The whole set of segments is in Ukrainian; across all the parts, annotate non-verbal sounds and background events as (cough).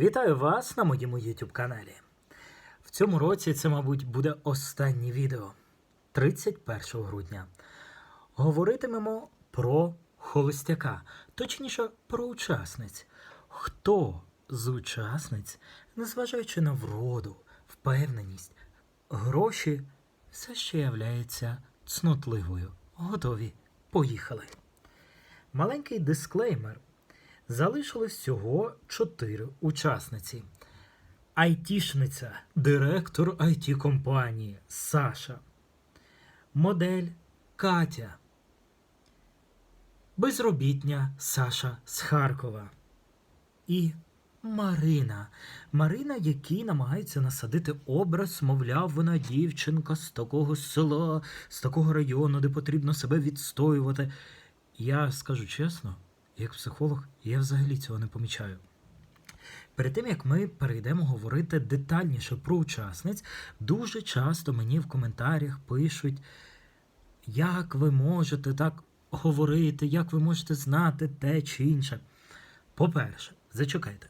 Вітаю вас на моєму YouTube каналі. В цьому році це, мабуть, буде останнє відео 31 грудня. Говоритимемо про холостяка, точніше про учасниць. Хто з учасниць, незважаючи на вроду, впевненість, гроші, все ще являється цнотливою. Готові? Поїхали. Маленький дисклеймер. Залишилось всього чотири учасниці. Айтішниця, директор it компанії Саша, модель Катя, безробітня Саша з Харкова і Марина. Марина, який намагається насадити образ, мовляв, вона дівчинка з такого села, з такого району, де потрібно себе відстоювати. Я скажу чесно, як психолог, я взагалі цього не помічаю. Перед тим як ми перейдемо говорити детальніше про учасниць, дуже часто мені в коментарях пишуть, як ви можете так говорити, як ви можете знати те чи інше. По-перше, зачекайте,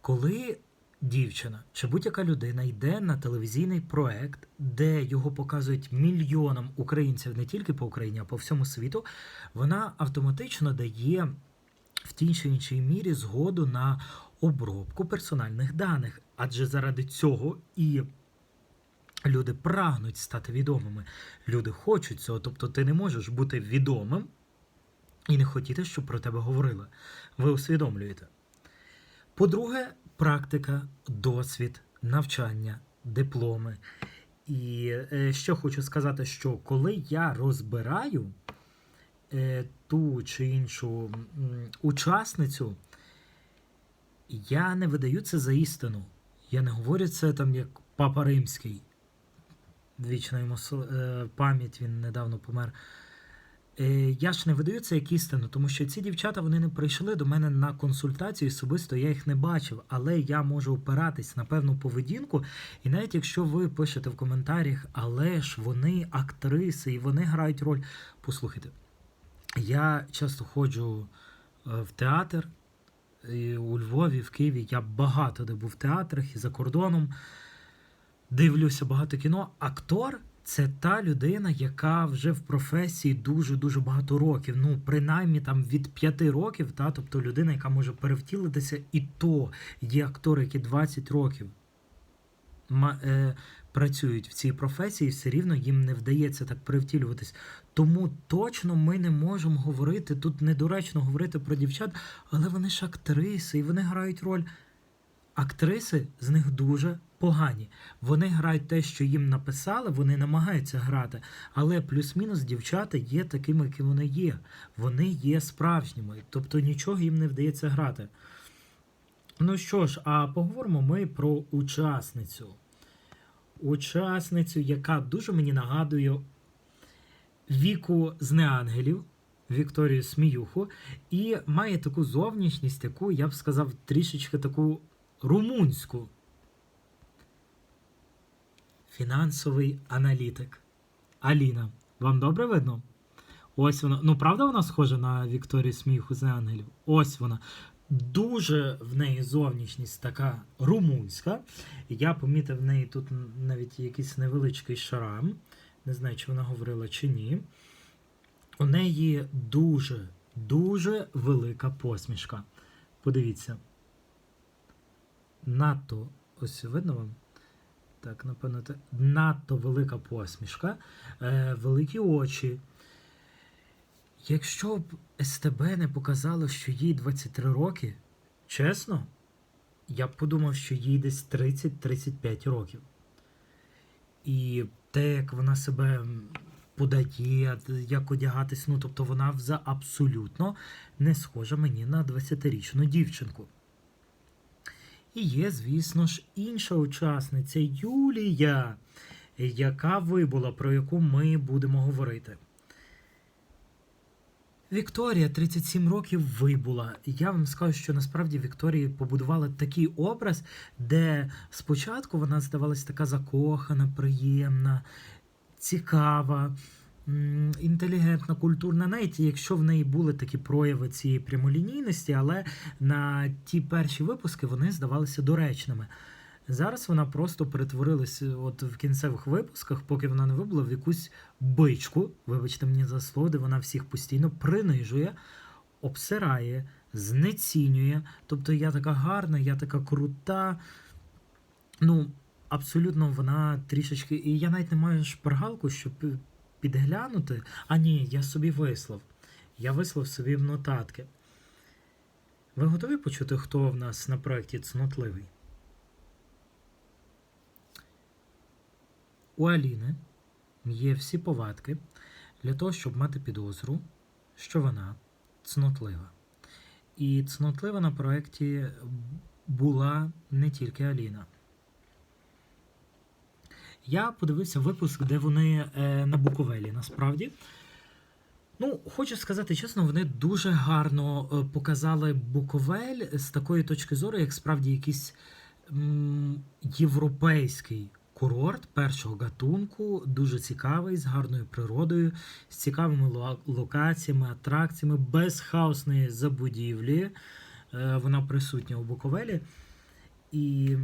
коли дівчина чи будь-яка людина йде на телевізійний проект, де його показують мільйонам українців не тільки по Україні, а по всьому світу, вона автоматично дає в тій чи іншій мірі згоду на обробку персональних даних. Адже заради цього і люди прагнуть стати відомими. Люди хочуть цього. Тобто ти не можеш бути відомим і не хотіти, щоб про тебе говорили. Ви усвідомлюєте. По-друге, практика, досвід, навчання, дипломи. І е, що хочу сказати, що коли я розбираю е, ту чи іншу учасницю, я не видаю це за істину. Я не говорю це там як Папа Римський. Вічна йому е, пам'ять, він недавно помер. Е, Я ж не видаю це як істину, тому що ці дівчата вони не прийшли до мене на консультацію особисто, я їх не бачив, але я можу опиратись на певну поведінку. І навіть якщо ви пишете в коментарях, але ж вони актриси і вони грають роль. Послухайте, я часто ходжу е, в театр і у Львові, в Києві. Я багато де був в театрах і за кордоном. Дивлюся багато кіно. Актор це та людина, яка вже в професії дуже-дуже багато років. Ну, принаймні там від 5 років, та, тобто людина, яка може перевтілитися, і то є актори, які 20 років е, працюють в цій професії, все рівно їм не вдається так перевтілюватись. Тому точно ми не можемо говорити тут недоречно говорити про дівчат, але вони ж актриси, і вони грають роль. Актриси з них дуже погані. Вони грають те, що їм написали, вони намагаються грати, але плюс-мінус дівчата є такими, які вони є. Вони є справжніми, тобто нічого їм не вдається грати. Ну що ж, а поговоримо ми про учасницю. Учасницю, яка дуже мені нагадує віку з неангелів. Вікторію Сміюху, і має таку зовнішність, яку, я б сказав, трішечки таку румунську. Фінансовий аналітик. Аліна. Вам добре видно? Ось вона. Ну, правда, вона схожа на Вікторію Сміюху з ангелів? Ось вона. Дуже в неї зовнішність така румунська. Я помітив в неї тут навіть якийсь невеличкий шрам. Не знаю, чи вона говорила чи ні. У неї дуже, дуже велика посмішка. Подивіться. Надто, ось видно вам? Так, напевно, надто велика посмішка, е, великі очі. Якщо б СТБ не показало, що їй 23 роки, чесно, я б подумав, що їй десь 30-35 років. І те, як вона себе подає, як одягатись, ну тобто вона абсолютно не схожа мені на 20-річну дівчинку. І є, звісно ж, інша учасниця Юлія, яка вибула, про яку ми будемо говорити. Вікторія 37 років вибула. Я вам скажу, що насправді Вікторії побудувала такий образ, де спочатку вона здавалась така закохана, приємна, цікава. інтелігентна, культурна, навіть якщо в неї були такі прояви цієї прямолінійності, але на ті перші випуски вони здавалися доречними. Зараз вона просто перетворилась от в кінцевих випусках, поки вона не вибула, в якусь бичку, вибачте мені за слово, де вона всіх постійно принижує, обсирає, знецінює. Тобто я така гарна, я така крута. Ну, абсолютно вона трішечки. І я навіть не маю шпаргалку, щоб підглянути. А ні, я собі вислав. Я вислав собі в нотатки. Ви готові почути, хто в нас на проєкті цнотливий? У Аліни є всі повадки для того, щоб мати підозру, що вона цнотлива. І цнотлива на проєкті була не тільки Аліна. Я подивився випуск, де вони е, на Буковелі насправді. Ну, хочу сказати чесно, вони дуже гарно е, показали Буковель з такої точки зору, як справді якийсь м, європейський курорт першого гатунку, дуже цікавий, з гарною природою, з цікавими локаціями, атракціями, без хаосної забудівлі. Е, Вона присутня у Буковелі. І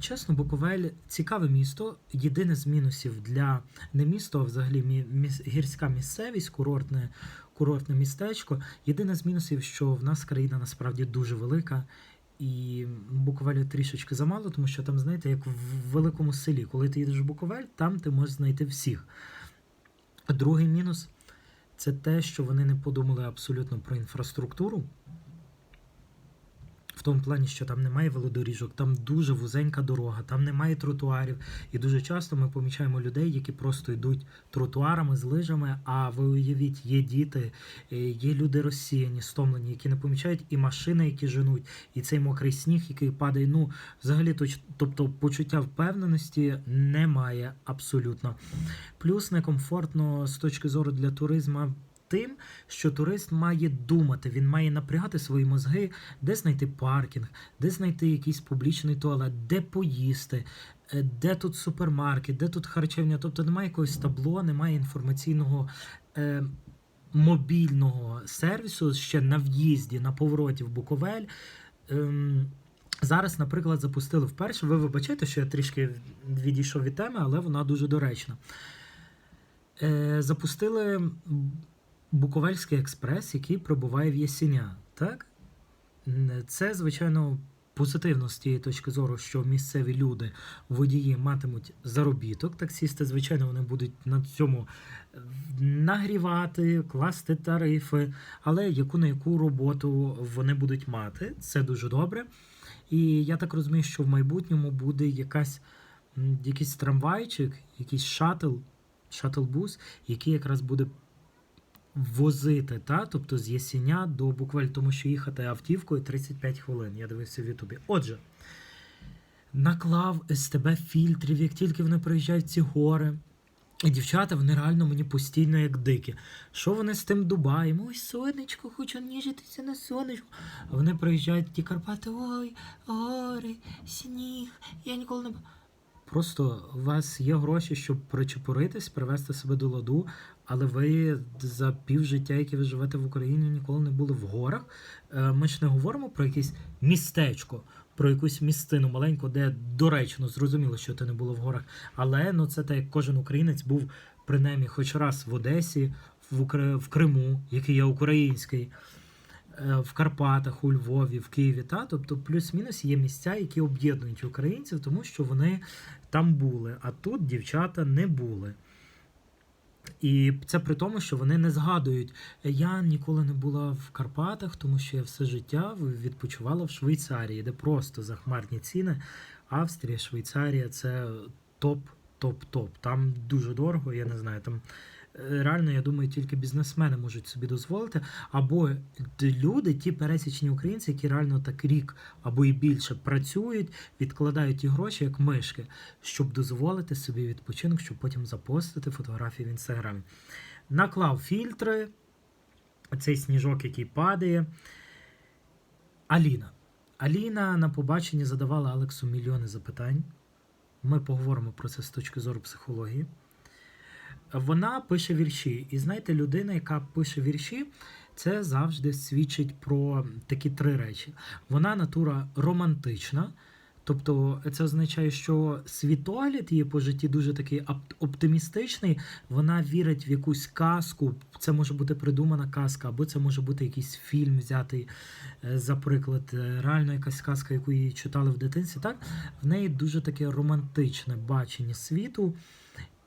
чесно, Буковель цікаве місто. Єдине з мінусів для не місто, а взагалі гірська місцевість, курортне, курортне містечко. Єдине з мінусів, що в нас країна насправді дуже велика. І буквально трішечки замало, тому що там, знаєте, як в великому селі, коли ти їдеш в Буковель, там ти можеш знайти всіх. Другий мінус це те, що вони не подумали абсолютно про інфраструктуру. В тому плані, що там немає велодоріжок, там дуже вузенька дорога, там немає тротуарів. І дуже часто ми помічаємо людей, які просто йдуть тротуарами з лижами. А ви уявіть, є діти, е, є люди розсіяні, стомлені, які не помічають, і машини, які женуть, і цей мокрий сніг, який падає. Ну, взагалі, тобто почуття впевненості немає абсолютно. Плюс некомфортно з точки зору для туризму. Тим, що турист має думати, він має напрягати свої мозги, де знайти паркінг, де знайти якийсь публічний туалет, де поїсти, е, де тут супермаркет, де тут харчевня. Тобто немає якогось табло, немає інформаційного е, мобільного сервісу ще на в'їзді, на повороті в Буковель. Ем, Зараз, наприклад, запустили вперше. Ви вибачайте, що я трішки відійшов від теми, але вона дуже доречна. Е, запустили Буковельський експрес, який прибуває в Єсеня. Так? Це, звичайно, позитивно з тієї точки зору, що місцеві люди, водії матимуть заробіток. Таксісти, звичайно, вони будуть на цьому е, нагрівати, класти тарифи, але яку на яку роботу вони будуть мати. Це дуже добре. І я так розумію, що в майбутньому буде якась, якийсь трамвайчик, якийсь шатл, шатл-бус, який якраз буде возити, та? тобто з Єсеня до Букваль, тому що їхати автівкою 35 хвилин. Я дивився в Ютубі. Отже, наклав СТБ фільтрів, як тільки вони приїжджають ці гори. І дівчата, вони реально мені постійно як дикі. Що вони з тим Дубаєм? Ой, сонечко, хочу ніжитися на сонечку. А вони приїжджають ті Карпати, ой, гори, сніг, я ніколи не. Просто у вас є гроші, щоб причепуритись, привести себе до ладу, але ви за півжиття, яке ви живете в Україні, ніколи не були в горах. Е, Ми ж не говоримо про якесь містечко, про якусь містину маленьку, де доречно зрозуміло, що ти не було в горах. Але ну це так, як кожен українець був принаймні хоч раз в Одесі, в, Укра... в Криму, який є український, е, в Карпатах, у Львові, в Києві. Та? Тобто плюс-мінус є місця, які об'єднують українців, тому що вони там були, а тут дівчата не були. І це при тому, що вони не згадують. Я ніколи не була в Карпатах, тому що я все життя відпочивала в Швейцарії, де просто захмарні ціни. Австрія, Швейцарія це топ, топ, топ. Там дуже дорого, я не знаю. Там реально, я думаю, тільки бізнесмени можуть собі дозволити. Або люди, ті пересічні українці, які реально так рік або і більше працюють, відкладають ті гроші як мишки, щоб дозволити собі відпочинок, щоб потім запостити фотографії в інстаграмі. Наклав фільтри, цей сніжок, який падає. Аліна. Аліна на побаченні задавала Алексу мільйони запитань. Ми поговоримо про це з точки зору психології. Вона пише вірші. І знаєте, людина, яка пише вірші, це завжди свідчить про такі три речі. Вона натура романтична. Тобто це означає, що світогляд її по житті дуже такий оп- оптимістичний. Вона вірить в якусь казку. Це може бути придумана казка, або це може бути якийсь фільм взятий, е, за приклад, е, реально якась казка, яку її читали в дитинстві. Так в неї дуже таке романтичне бачення світу.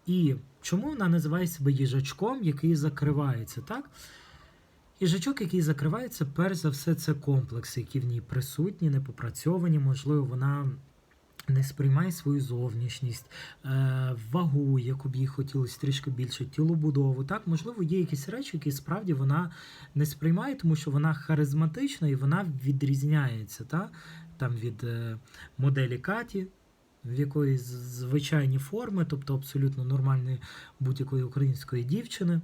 І чому вона називає себе їжачком, який закривається, так? Їжачок, який закривається, перш за все, це комплекси, які в ній присутні, непопрацьовані. Можливо, вона не сприймає свою зовнішність, е, вагу, яку б їй хотілося трішки більше, тілобудову. Так, можливо, є якісь речі, які справді вона не сприймає, тому що вона харизматична і вона відрізняється та? там від е, моделі Каті. В якоїсь звичайні форми, тобто абсолютно нормальної будь-якої української дівчини.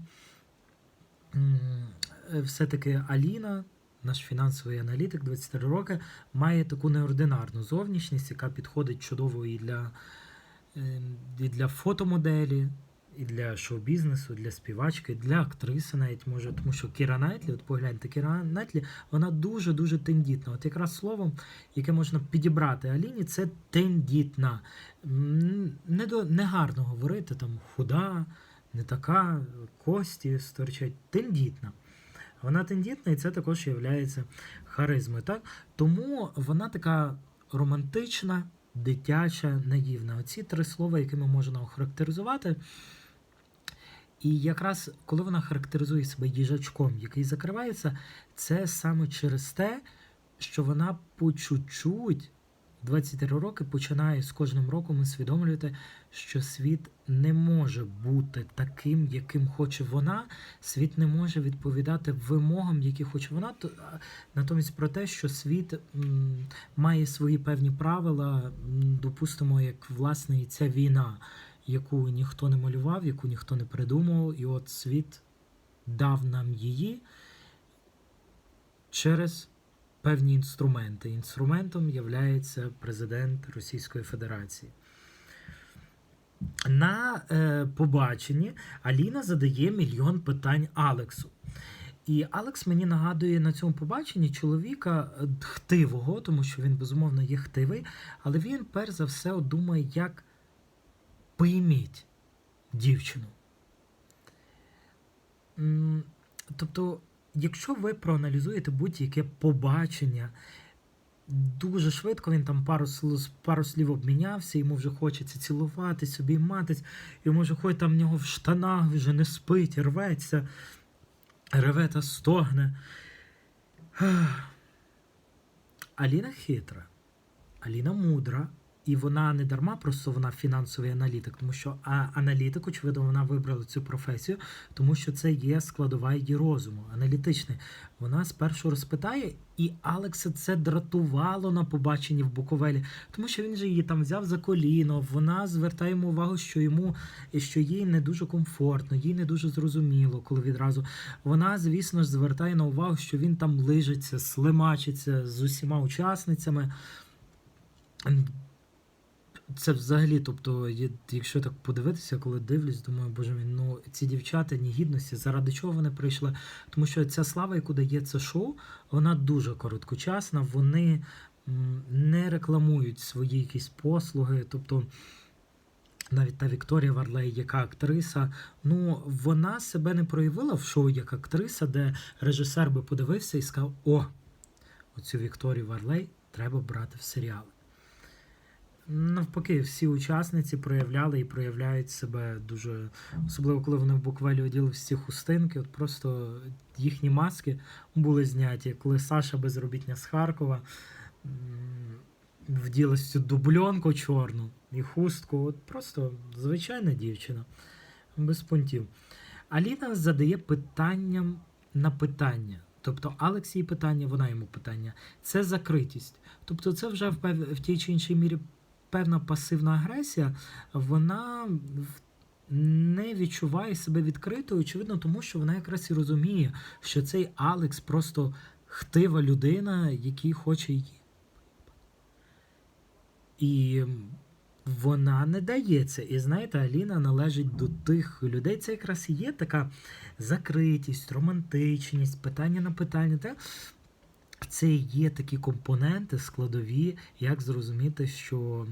Все-таки Аліна, наш фінансовий аналітик, 23 роки, має таку неординарну зовнішність, яка підходить чудово і для, е, і для фотомоделі, і для шоу-бізнесу, для співачки, для актриси навіть може, тому що Кіра Найтлі, от погляньте, Кіра Найтлі, вона дуже-дуже тендітна. От якраз словом, яке можна підібрати Аліні, це тендітна. Не, до, не гарно говорити там худа, не така, кості стирчать, тендітна. Вона тендітна, і це також є харизмою. Так? Тому вона така романтична, дитяча, наївна. Оці три слова, якими можна охарактеризувати. І якраз коли вона характеризує себе їжачком, який закривається, це саме через те, що вона по чуть-чуть 23 роки починає з кожним роком усвідомлювати, що світ не може бути таким, яким хоче вона. Світ не може відповідати вимогам, які хоче вона. То- Натомість про те, що світ має свої певні правила, допустимо, як власне і ця війна, яку ніхто не малював, яку ніхто не придумав, і от світ дав нам її через певні інструменти. Інструментом є президент Російської Федерації. На е, побаченні Аліна задає мільйон питань Алексу. І Алекс мені нагадує на цьому побаченні чоловіка е, хтивого, тому що він безумовно є хтивий, але він перш за все думає, як пойміть дівчину. Тобто, якщо ви проаналізуєте будь-яке побачення, дуже швидко він там пару, слів- пару слів обмінявся, йому вже хочеться цілуватись, обійматись, йому вже хоч там в нього в штанах вже не спить, рветься, реве та стогне. Аліна хитра, Аліна мудра, і вона не дарма просто вона фінансовий аналітик, тому що аналітик, очевидно, вона вибрала цю професію, тому що це є складова її розуму, аналітичний. Вона спершу розпитає, і Алекса це дратувало на побаченні в Буковелі, тому що він же її там взяв за коліно. Вона звертає йому увагу, що йому що їй не дуже комфортно, їй не дуже зрозуміло, коли відразу. Вона, звісно ж, звертає на увагу, що він там лижиться, слимачиться з усіма учасницями. Це взагалі, тобто, якщо так подивитися, коли дивлюсь, думаю, боже мій, ну ці дівчата негідності, заради чого вони прийшли? Тому що ця слава, яку дає це шоу, вона дуже короткочасна, вони не рекламують свої якісь послуги. Тобто навіть та Вікторія Варлей, яка актриса, ну вона себе не проявила в шоу як актриса, де режисер би подивився і сказав: О, оцю Вікторію Варлей треба брати в серіали. Навпаки, всі учасниці проявляли і проявляють себе дуже, особливо коли вони в буквалі оділи всі хустинки. От просто їхні маски були зняті. Коли Саша безробітня з Харкова м, вділась цю дубльонку чорну і хустку. От просто звичайна дівчина, без понтів. Аліна задає питанням на питання. Тобто Алекс їй питання, вона йому питання. Це закритість. Тобто, це вже в, в тій чи іншій мірі певна пасивна агресія, вона не відчуває себе відкритою, очевидно, тому що вона якраз і розуміє, що цей Алекс просто хтива людина, який хоче її. І вона не дається. І знаєте, Аліна належить до тих людей. Це якраз і є така закритість, романтичність, питання на питання. Та? Це є такі компоненти складові, як зрозуміти, що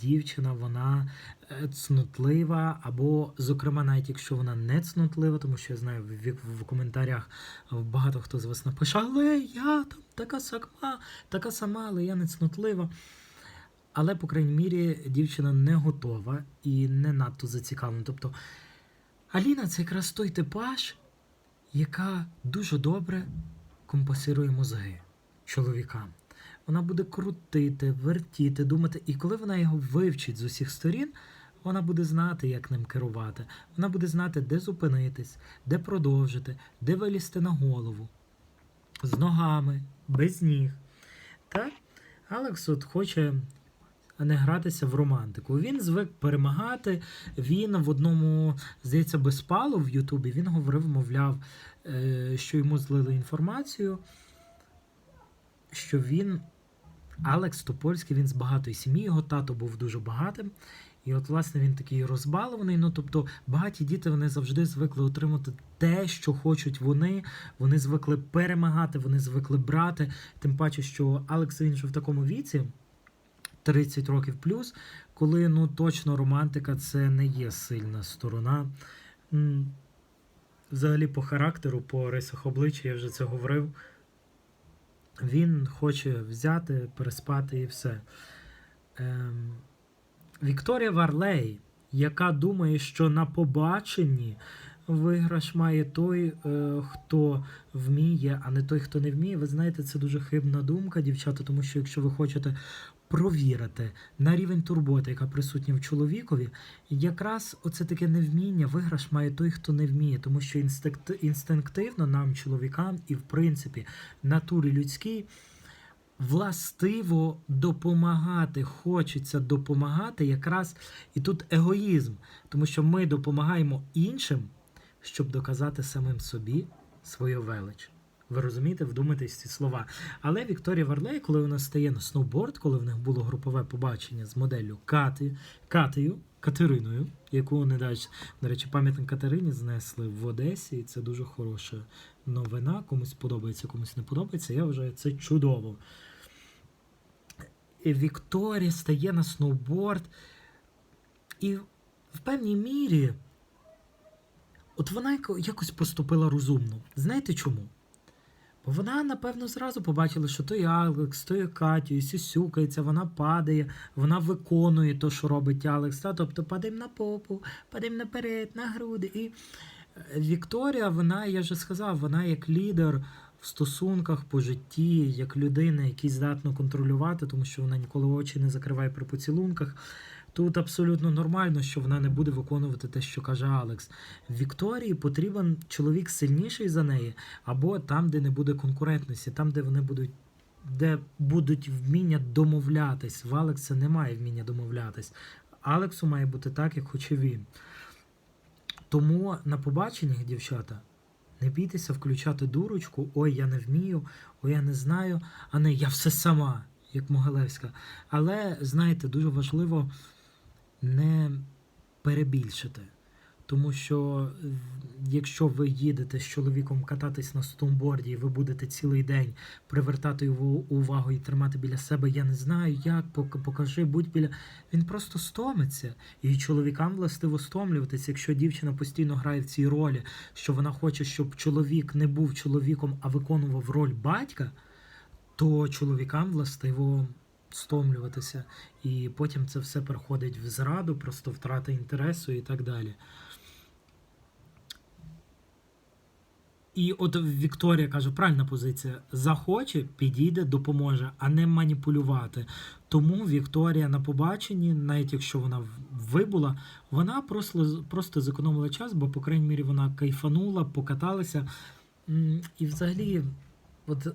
дівчина вона е, цнотлива, або, зокрема, навіть якщо вона не цнотлива, тому що я знаю, в, в коментарях багато хто з вас напише, але я там така сама, така сама, але я не цнотлива. Але, по крайній мірі, дівчина не готова і не надто зацікавлена. Тобто Аліна це якраз той типаж, яка дуже добре компасирує мозги чоловікам. Вона буде крутити, вертіти, думати, і коли вона його вивчить з усіх сторін, вона буде знати, як ним керувати. Вона буде знати, де зупинитись, де продовжити, де вилізти на голову. З ногами, без ніг. Так? Алекс от хоче не гратися в романтику. Він звик перемагати. Він в одному, здається, безпалу в Ютубі він говорив, мовляв, е, що йому злили інформацію, що він, Алекс Топольський, він з багатої сім'ї, його тато був дуже багатим. І от, власне, він такий розбалований. Ну, тобто, багаті діти вони завжди звикли отримати те, що хочуть вони. Вони звикли перемагати, вони звикли брати. Тим паче, що Алекс він же в такому віці. 30 років плюс, коли ну точно романтика це не є сильна сторона. Взагалі, по характеру, по рисах обличчя, я вже це говорив. Він хоче взяти, переспати і все. Ем... Вікторія Варлей, яка думає, що на побаченні виграш має той, е, хто вміє, а не той, хто не вміє. Ви знаєте, це дуже хибна думка, дівчата, тому що якщо ви хочете провірити на рівень турботи, яка присутня в чоловікові, якраз оце таке невміння, виграш має той, хто не вміє, тому що інстинктивно нам, чоловікам, і в принципі натурі людській. Властиво допомагати, хочеться допомагати якраз і тут егоїзм, тому що ми допомагаємо іншим, щоб доказати самим собі свою велич. Ви розумієте, вдумайтесь ці слова. Але Вікторія Варлей, коли вона стає на сноуборд, коли в них було групове побачення з моделлю Кати, Катею, Катериною, яку не дасть, до речі, пам'ятник Катерині знесли в Одесі, і це дуже хороша новина. Комусь подобається, комусь не подобається. Я вважаю, це чудово. Вікторія стає на сноуборд, і в певній мірі. От вона якось поступила розумно. Знаєте чому? Вона, напевно, зразу побачила, що той Алекс, той Катю, і сюсюкається, вона падає, вона виконує те, що робить Алекс. Та? Тобто падаємо на попу, падаємо наперед, на груди. І е, Вікторія, вона, я вже сказав, вона як лідер в стосунках по житті, як людина, який здатно контролювати, тому що вона ніколи очі не закриває при поцілунках. Тут абсолютно нормально, що вона не буде виконувати те, що каже Алекс. Вікторії потрібен чоловік сильніший за неї, або там, де не буде конкурентності, там, де вони будуть. Де будуть вміння домовлятись. В Алекса немає вміння домовлятись. Алексу має бути так, як хоче він. Тому на побаченнях, дівчата, не бійтеся включати дурочку, ой, я не вмію, ой, я не знаю, а не я все сама, як Могилевська. Але, знаєте, дуже важливо не перебільшити. Тому що якщо ви їдете з чоловіком кататись на стомборді, і ви будете цілий день привертати його увагу і тримати біля себе, я не знаю, як, покажи, будь біля. Він просто стомиться. І чоловікам властиво стомлюватися, якщо дівчина постійно грає в цій ролі, що вона хоче, щоб чоловік не був чоловіком, а виконував роль батька, то чоловікам властиво стомлюватися, і потім це все переходить в зраду, просто втрата інтересу і так далі. І от Вікторія каже, правильна позиція: захоче, підійде, допоможе, а не маніпулювати. Тому Вікторія на побаченні, навіть якщо вона вибула, вона просто просто зекономила час, бо, по крайній мірі, вона кайфанула, покаталася. І взагалі, от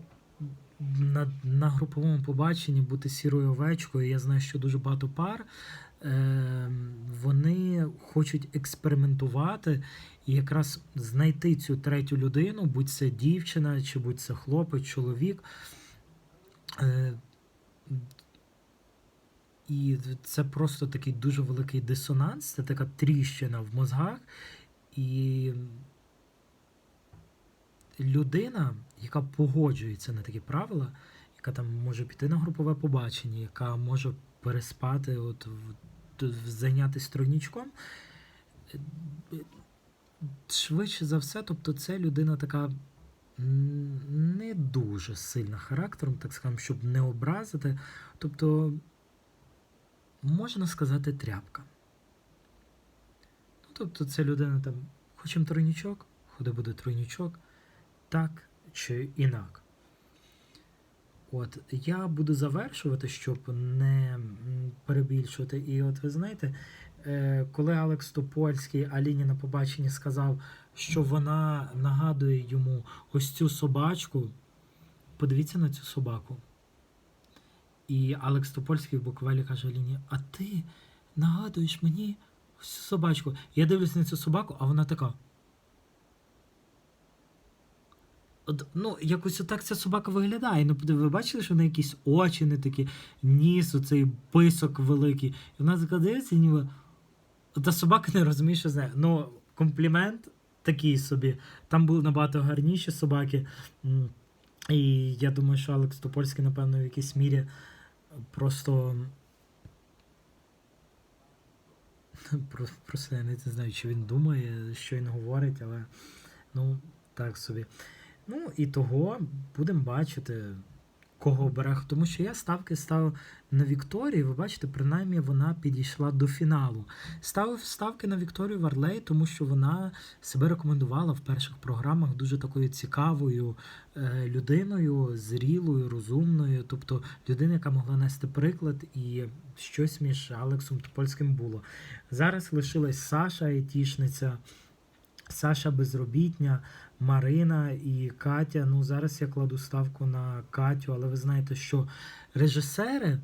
на на груповому побаченні бути сірою овечкою. Я знаю, що дуже багато пар вони хочуть експериментувати і якраз знайти цю третю людину, будь це дівчина, чи будь це хлопець, чоловік. Е, І це просто такий дуже великий дисонанс, це така тріщина в мозгах. І людина, яка погоджується на такі правила, яка там може піти на групове побачення, яка може переспати, от зайнятися тройнічком, швидше за все, тобто це людина така не дуже сильна характером, так скажемо, щоб не образити. Тобто, можна сказати, тряпка. Ну, тобто, це людина там, хочемо тройнічок, ходи буде тройнічок, так чи інак. От, я буду завершувати, щоб не перебільшувати. І от ви знаєте, е, коли Алекс Топольський Аліні на побаченні сказав, що вона нагадує йому ось цю собачку, подивіться на цю собаку. І Алекс Топольський в буквалі каже Аліні: А ти нагадуєш мені ось цю собачку. Я дивлюсь на цю собаку, а вона така. От, ну, якось отак ця собака виглядає. Ну, ви бачили, що в неї якісь очі не такі, ніс, оцей писок великий. І вона така дивиться, ніби. Та собака не розуміє, що знає. Ну, комплімент такий собі. Там були набагато гарніші собаки. І я думаю, що Алекс Топольський, напевно, в якійсь мірі просто. (laughs) Просто я не знаю, чи він думає, що він говорить, але ну, так собі. Ну і того будемо бачити, кого обере. Тому що я ставки ставив на Вікторію. Ви бачите, принаймні вона підійшла до фіналу. Ставив ставки на Вікторію Варлей, тому що вона себе рекомендувала в перших програмах дуже такою цікавою е, людиною, зрілою, розумною, тобто людина, яка могла нести приклад, і щось між Алексом Топольським було. Зараз лишилась Саша Айтішниця. Саша безробітня, Марина і Катя. Ну, зараз я кладу ставку на Катю, але ви знаєте, що режисери,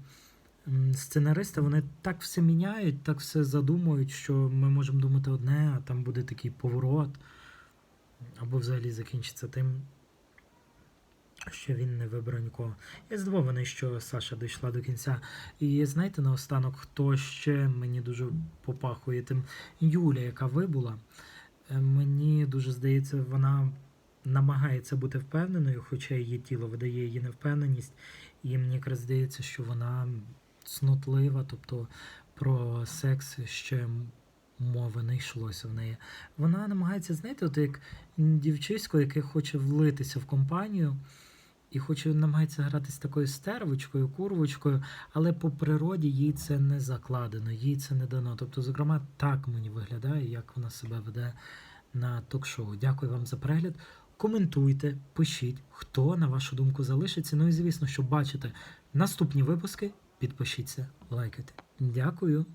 сценаристи, вони так все міняють, так все задумують, що ми можемо думати одне, а там буде такий поворот, або взагалі закінчиться тим, що він не вибрав нікого. Я здивований, що Саша дійшла до кінця. І знаєте, наостанок, хто ще мені дуже попахує тим Юля, яка вибула. Е, Мені дуже здається, вона намагається бути впевненою, хоча її тіло видає її невпевненість. І мені якраз здається, що вона цнотлива, тобто про секс ще мови не йшлося в неї. Вона намагається, знаєте, от як дівчисько, яке хоче влитися в компанію. І хоче намагається грати з такою стервочкою, курвочкою, але по природі їй це не закладено, їй це не дано. Тобто, зокрема, так мені виглядає, як вона себе веде на ток-шоу. Дякую вам за перегляд. Коментуйте, пишіть, хто на вашу думку залишиться. Ну і звісно, щоб бачити наступні випуски, підпишіться, лайкайте. Дякую.